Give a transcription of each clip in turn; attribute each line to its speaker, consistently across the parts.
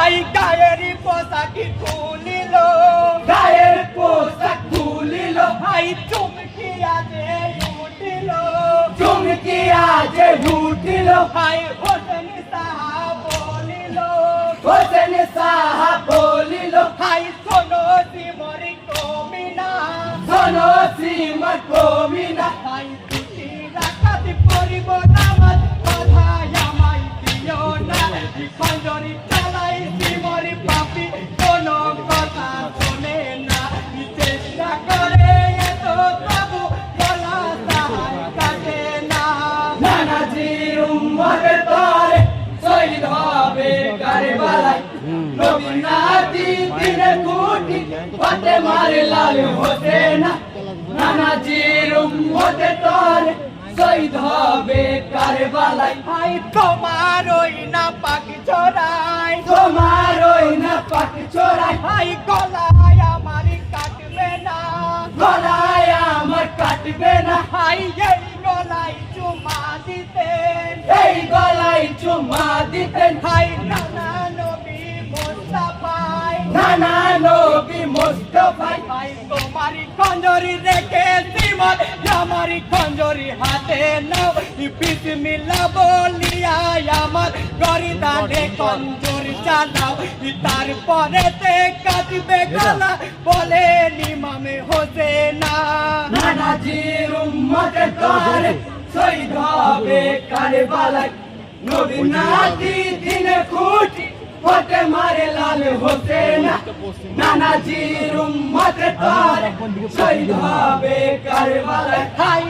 Speaker 1: High গায়ের পোশাকি খুলিল
Speaker 2: গায়ের পোশাক খুলিল
Speaker 1: হাই চুমকিয়া যে উঠিল।
Speaker 2: চুমকি আজ উঠিল।
Speaker 1: হাই হোসেন সাহা বলিল।
Speaker 2: হোসেন সাহা বলিল।
Speaker 1: হাই শোনো সিমরি কমিনা।
Speaker 2: শোনো শ্রীমৎ কমিনা।
Speaker 1: হাই দুটি রাখাতি পরিব নামাজ
Speaker 2: নাতি দিনে কুটি হতে মারে লাল তরে শহীদ হবে
Speaker 1: তোমার ওই না পাখি চড়াই
Speaker 2: তোমার ওই না পাক চোরাই
Speaker 1: হাই গলায় আমারই কাটবে না
Speaker 2: গলায় আমার কাটবে না।
Speaker 1: হাই এই গলায় চুমা দিতেন
Speaker 2: এই গলায় চুমা দিতেন
Speaker 1: হাই নানা। হাই তোমারই খঞ্জরি রেখে শ্রীমত আমারই খঞ্জরি হাতে নাও। বিসমিল্লাহ বলিয়া আমার গরিদানে খঞ্জরি চালাও। তারপরে তে কাটবে গলা বলে নিমামে হোসে না
Speaker 2: নানাজির উম্মতে তরে শহীদ হবে কারবালায়। নবী নাতি দিনে খুঁটি হতে মারে লাল হোসেন নানাজির উম্মতে তার শহীদ হবে কারবালায়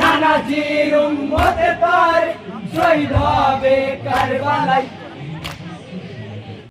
Speaker 2: নানাজির উম্মতে করে শহীদ হবে কারবালায়।